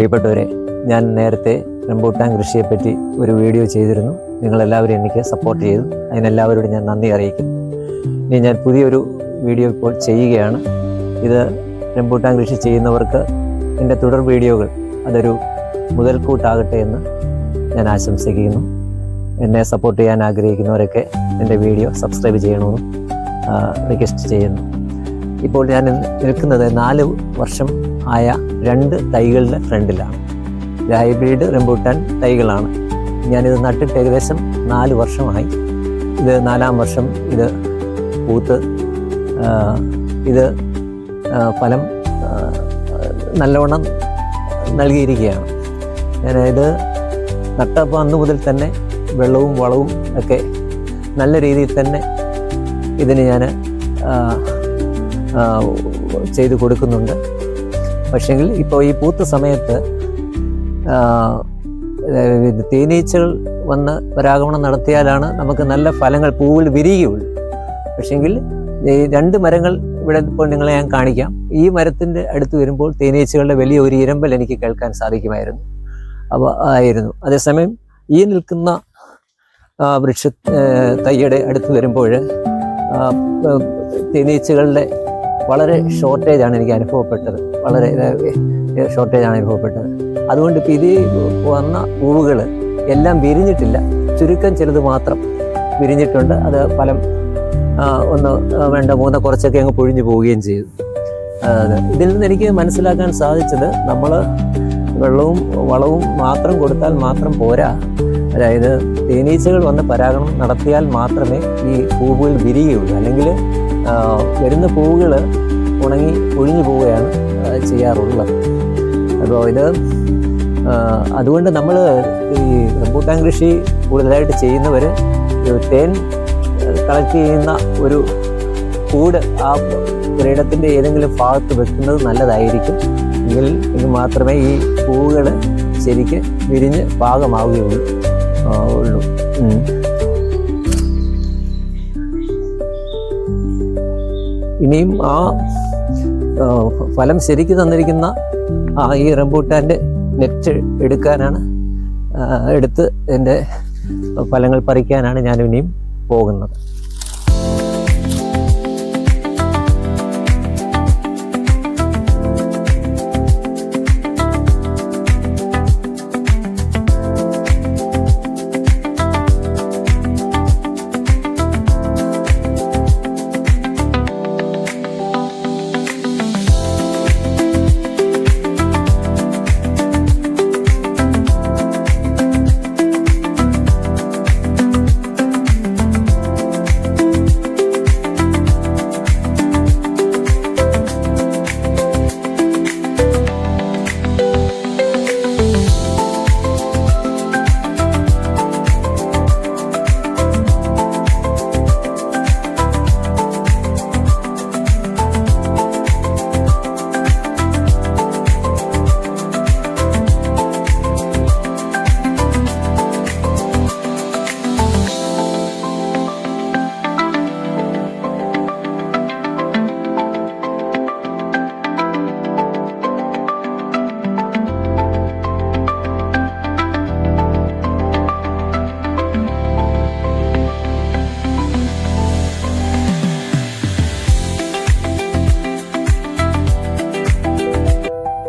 പ്രിയപ്പെട്ടവരെ ഞാൻ നേരത്തെ റംബൂട്ടാൻ കൃഷിയെപ്പറ്റി ഒരു വീഡിയോ ചെയ്തിരുന്നു. നിങ്ങളെല്ലാവരും എനിക്ക് സപ്പോർട്ട് ചെയ്തു. അതിനെല്ലാവരോടും ഞാൻ നന്ദി അറിയിക്കുന്നു. ഇനി ഞാൻ പുതിയൊരു വീഡിയോ ഇപ്പോൾ ചെയ്യുകയാണ്. ഇത് റംബൂട്ടാൻ കൃഷി ചെയ്യുന്നവർക്ക് എന്റെ തുടർ വീഡിയോകൾ അതൊരു മുതൽക്കൂട്ടാകട്ടെ എന്ന് ഞാൻ ആശംസിക്കുന്നു. എന്നെ സപ്പോർട്ട് ചെയ്യാൻ ആഗ്രഹിക്കുന്നവരൊക്കെ എന്റെ വീഡിയോ സബ്സ്ക്രൈബ് ചെയ്യണമെന്ന് റിക്വസ്റ്റ് ചെയ്യുന്നു. ഇപ്പോൾ ഞാൻ നിൽക്കുന്നത് നാല് വർഷം ആയ രണ്ട് തൈകളുടെ ഫ്രണ്ടിലാണ്. ഇത് ഹൈബ്രിഡ് റംബൂട്ടാൻ തൈകളാണ്. ഞാനിത് നട്ടിട്ട് ഏകദേശം നാല് വർഷമായി. ഇത് നാലാം വർഷം ഇത് പൂത്ത് ഇത് ഫലം നല്ലവണ്ണം നൽകിയിരിക്കുകയാണ്. ഞാൻ ഇത് നട്ടപ്പോൾ അന്ന് മുതൽ തന്നെ വെള്ളവും വളവും ഒക്കെ നല്ല രീതിയിൽ തന്നെ ഇതിന് ഞാൻ ചെയ്തു കൊടുക്കുന്നുണ്ട്. പക്ഷെങ്കിൽ ഇപ്പോൾ ഈ പൂത്ത സമയത്ത് തേനീച്ചകൾ വന്ന് ഒരാഗമണം നടത്തിയാലാണ് നമുക്ക് നല്ല ഫലങ്ങൾ പൂവിൽ വിരിയുകയുള്ളൂ പക്ഷെങ്കിൽ ഈ രണ്ട് മരങ്ങൾ ഇവിടെ ഇപ്പോൾ നിങ്ങളെ ഞാൻ കാണിക്കാം. ഈ മരത്തിന്റെ അടുത്ത് വരുമ്പോൾ തേനീച്ചകളുടെ വലിയ ഒരു ഇരമ്പൽ എനിക്ക് കേൾക്കാൻ സാധിക്കുമായിരുന്നു. അവ ആയിരുന്നു. അതേസമയം ഈ നിൽക്കുന്ന വൃക്ഷ തയ്യുടെ അടുത്ത് വരുമ്പോൾ തേനീച്ചകളുടെ വളരെ ഷോർട്ടേജ് ആണ് എനിക്ക് അനുഭവപ്പെട്ടത്. വളരെ ഷോർട്ടേജ് ആണ് അനുഭവപ്പെട്ടത്. അതുകൊണ്ട് ഇപ്പം ഇത് വന്ന പൂവുകൾ എല്ലാം വിരിഞ്ഞിട്ടില്ല. ചുരുക്കം ചിലത് മാത്രം വിരിഞ്ഞിട്ടുണ്ട്. അത് ഫലം ഒന്ന് വേണ്ട മൂന്ന കുറച്ചൊക്കെ അങ്ങ് പൊഴിഞ്ഞു പോവുകയും ചെയ്തു. ഇതിൽ നിന്ന് എനിക്ക് മനസ്സിലാക്കാൻ സാധിച്ചത് നമ്മൾ വെള്ളവും വളവും മാത്രം കൊടുത്താൽ മാത്രം പോരാ. അതായത് തേനീച്ചകൾ വന്ന് പരാഗണം നടത്തിയാൽ മാത്രമേ ഈ പൂവുകൾ വിരിയുകയുള്ളൂ. അല്ലെങ്കിൽ വരുന്ന പൂവുകൾ ഉണങ്ങി ഒഴിഞ്ഞു പോവുകയാണ് ചെയ്യാറുള്ളത്. അപ്പോൾ ഇത് അതുകൊണ്ട് നമ്മൾ ഈ റംബൂട്ടാൻ കൃഷി കൂടുതലായിട്ട് ചെയ്യുന്നവർ തേൻ കളക്ട് ചെയ്യുന്ന ഒരു കൂട് ആ പുരയിടത്തിന്റെ ഏതെങ്കിലും ഭാഗത്ത് വെക്കുന്നത് നല്ലതായിരിക്കും. എങ്കിൽ എങ്കിൽ മാത്രമേ ഈ പൂവുകൾ ശരിക്ക് വിരിഞ്ഞ് പാകമാവുകയുള്ളൂ. ഉള്ളൂ. ഇനിയും ആ ഫലം ശരിക്ക് തന്നിരിക്കുന്ന ആ ഈ റംബൂട്ടാന്റെ നെറ്റ് എടുക്കാനാണ് എടുത്ത് എന്റെ ഫലങ്ങൾ പറിക്കാനാണ് ഞാൻ പോകുന്നത്.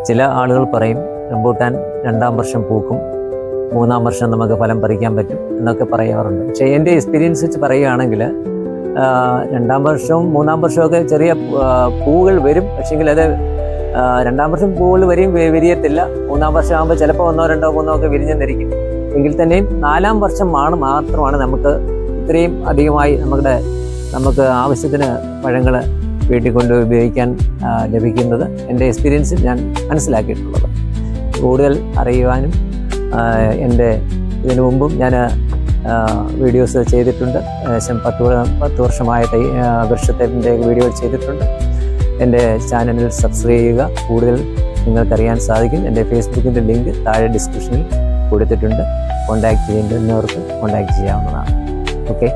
ചില ആളുകൾ പറയും റംബൂട്ടാൻ രണ്ടാം വർഷം പൂക്കും മൂന്നാം വർഷം നമുക്ക് ഫലം പറിക്കാൻ പറ്റും എന്നൊക്കെ പറയാറുണ്ട്. പക്ഷേ എന്റെ എക്സ്പീരിയൻസ് വെച്ച് പറയുകയാണെങ്കിൽ രണ്ടാം വർഷവും മൂന്നാം വർഷമൊക്കെ ചെറിയ പൂവുകൾ വരും. പക്ഷേങ്കിൽ അത് രണ്ടാം വർഷം പൂവുകൾ വരെയും വിരിയത്തില്ല. മൂന്നാം വർഷം ആകുമ്പോൾ ചിലപ്പോൾ ഒന്നോ രണ്ടോ മൂന്നോ ഒക്കെ വിരിഞ്ഞെന്നിരിക്കും. എങ്കിൽ തന്നെയും നാലാം വർഷമാണ് മാത്രമാണ് നമുക്ക് ഇത്രയും അധികമായി നമ്മുടെ നമുക്ക് ആവശ്യത്തിന് പഴങ്ങൾ വീട്ടിൽ കൊണ്ട് ഉപയോഗിക്കാൻ ലഭിക്കുന്നത് എന്റെ എക്സ്പീരിയൻസിൽ ഞാൻ മനസ്സിലാക്കിയിട്ടുള്ളത്. കൂടുതൽ അറിയുവാനും എന്റെ ഇതിനു മുമ്പും ഞാൻ വീഡിയോസ് ചെയ്തിട്ടുണ്ട്. പത്ത് പത്ത് വർഷമായ തൈ വൃക്ഷത്തിന്റെ വീഡിയോ ചെയ്തിട്ടുണ്ട്. എന്റെ ചാനലിൽ സബ്സ്ക്രൈബ് ചെയ്യുക. കൂടുതൽ നിങ്ങൾക്കറിയാൻ സാധിക്കും. എന്റെ ഫേസ്ബുക്കിന്റെ ലിങ്ക് താഴെ ഡിസ്ക്രിപ്ഷനിൽ കൊടുത്തിട്ടുണ്ട്. കോണ്ടാക്ട് ചെയ്യേണ്ടുന്നവർക്ക് കോൺടാക്റ്റ് ചെയ്യാവുന്നതാണ്. ഓക്കെ?